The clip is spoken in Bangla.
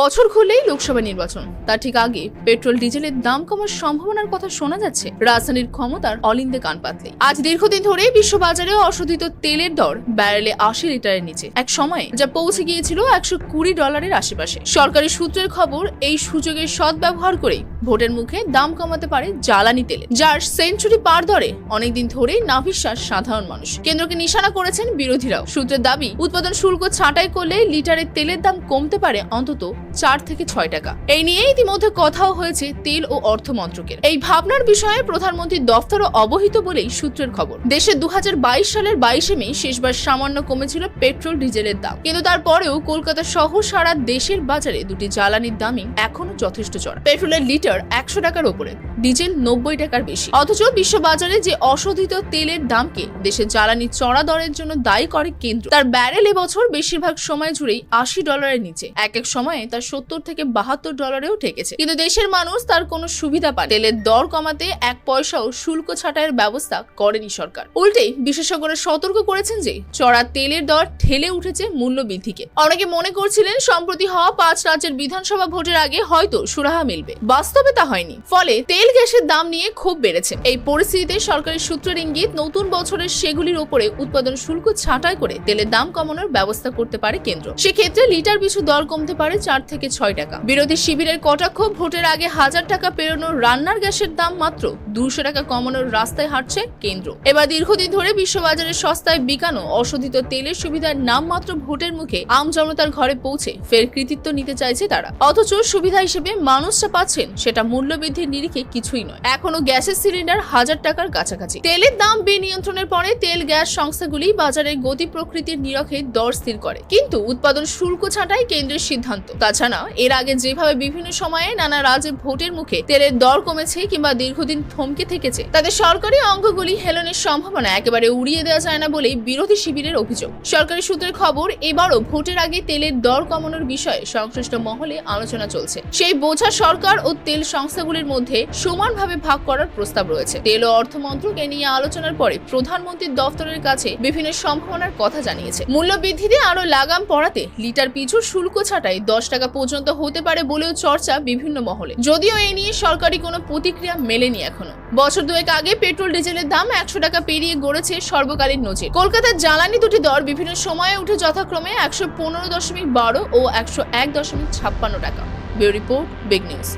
বছর খুললেই লোকসভা নির্বাচন। তার ঠিক আগে পেট্রোল, ডিজেলের দাম কমার সম্ভাবনার কথা শোনা যাচ্ছে রাজধানীর ক্ষমতার অলিন্দে কান পাতলে। আজ দীর্ঘদিন ধরে বিশ্ববাজারে অশোধিত তেলের দর ব্যারেলে আশি লিটারের নিচে। এক সময়ে যা পৌঁছে গিয়েছিল একশো কুড়ি ডলারের আশেপাশে। সরকারি সূত্রের খবর, এই সুযোগের সদ্ব্যবহার করে ভোটের মুখে দাম কমাতে পারে জ্বালানি তেলে, যার সেঞ্চুরি পার দরে অনেকদিন ধরেই নাভিশ্বাস সাধারণ মানুষ। কেন্দ্রকে নিশানা করেছেন বিরোধীরাও। সূত্রের দাবি, উৎপাদন শুল্ক ছাঁটাই করলে লিটারের তেলের দাম কমতে পারে অন্তত চার থেকে ছয় টাকা। এই নিয়ে ইতিমধ্যে কথাও হয়েছে তেল ও অর্থ মন্ত্রকের। এই ভাবনার বিষয়ে প্রধানমন্ত্রীর দফতরও অবহিত বলেই সূত্রের খবর। দেশে দু হাজার বাইশ সালের বাইশে মে শেষবার সামান্য কমেছিল পেট্রোল, ডিজেলের দাম। কিন্তু তারপরেও কলকাতা সহ সারা দেশের বাজারে দুটি জ্বালানির দামই এখনও যথেষ্ট চড়া। পেট্রোলের লিটার একশো টাকার উপরে ডিজেল নব্বই টাকার বেশি। অথচ বিশ্ববাজারে যে অশোধিত তেলের দামকে দেশের জ্বালানি চড়া দরের জন্য দায়ী করে কেন্দ্র, তার ব্যারেল এবছর বেশিরভাগ সময় জুড়েই আশি ডলারের নিচে। এক এক সময়ে তার সত্তর থেকে বাহাত্তর ডলারেও ঠেকেছে। কিন্তু দেশের মানুষ তার কোনো সুবিধা পায় তেলের দর কমাতে এক পয়সাও শুল্ক ছাঁটাইয়ের ব্যবস্থা করেনি সরকার। উল্টেই বিশেষজ্ঞরা সতর্ক করেছেন যে, চড়া তেলের দর ঠেলে উঠেছে মূল্য বৃদ্ধিকে অনেকে মনে করছিলেন, সম্প্রতি হওয়া পাঁচ রাজ্যের বিধানসভা ভোটের আগে হয়তো সুরাহা মিলবে। বাস্তবে তা হয়নি। ফলে তেল গ্যাসের দাম নিয়ে ক্ষোভ বেড়েছে। এই পরিস্থিতিতে সরকারি সূত্রের ইঙ্গিত, নতুন বছরের সেগুলির উপরে উৎপাদন শুল্ক ছাঁটাই করে তেলের দাম কমানোর ব্যবস্থা করতে পারে কেন্দ্র। সেক্ষেত্রে লিটার পিছু দর কমতে পারে চার থেকে ছয় টাকা। বিরোধী শিবিরের কটাক্ষ, ভোটের আগে হাজার টাকা পেরোনোর রান্নার গ্যাসের দাম মাত্র দুশো টাকা কমানোর রাস্তায় হাঁটছে কেন্দ্র। এবার দীর্ঘদিন ধরে বিশ্ববাজারে সস্তায় বিকানো অশোধিত তেলের সুবিধার নামমাত্র ভোটের মুখে আম জনতার ঘরে পৌঁছে ফের কৃতিত্ব নিতে চাইছে তারা। অথচ সুবিধা হিসেবে মানুষরা পাচ্ছেন, সেটা মূল্যবৃদ্ধির নিরিখে কিছুই নয়। এখনও গ্যাসের সিলিন্ডার হাজার টাকার কাছাকাছি। তেলের দাম বিনিয়ন্ত্রণের পরে তেল গ্যাস সংস্থাগুলি বাজারের গতি প্রকৃতির নিরখে দর স্থির করে। কিন্তু উৎপাদন শুল্ক ছাঁটাই কেন্দ্রের সিদ্ধান্ত। তাছাড়া এর আগে যেভাবে বিভিন্ন সময়ে নানা রাজ্যে ভোটের মুখে তেলের দর কমেছে কিংবা দীর্ঘদিন থমকে থেকেছে তাদের সরকারি অঙ্গগুলি হেলনের সম্ভাবনা একেবারে উড়িয়ে দেওয়া যায় না বলেই বিরোধী শিবিরের অভিযোগ। সরকারি সূত্রের খবর, এবারও ভোটের আগে তেলের দর কমানোর বিষয়ে সংশ্লিষ্ট মহলে আলোচনা চলছে। সেই বোঝা সরকার ও তেল সংস্থাগুলির মধ্যে সমানভাবে ভাগ করার প্রস্তাব রয়েছে। তেল ও অর্থ মন্ত্রক এ নিয়ে আলোচনার পরে প্রধানমন্ত্রীর দফতরের কাছে বিভিন্ন সম্ভাবনার কথা জানিয়েছে। মূল্য বৃদ্ধিতে আরও লাগাম পড়াতে লিটার পিছু শুল্ক ছাটাই দশ টাকা পর্যন্ত হতে পারে বলেও চর্চা বিভিন্ন মহলে। যদিও এই নিয়ে সরকারি কোনো প্রতিক্রিয়া মেলেনি এখনও। বছর দুয়েক আগে পেট্রোল, ডিজেলের দাম একশো টাকা পেরিয়ে গড়েছে সর্বকালীন নজির। কলকাতার জ্বালানি দুটি দর বিভিন্ন সময়ে উঠে যথাক্রমে একশো পনেরো দশমিক বারো ও একশো এক দশমিক ছাপ্পান্ন টাকা। Bureau report, big news.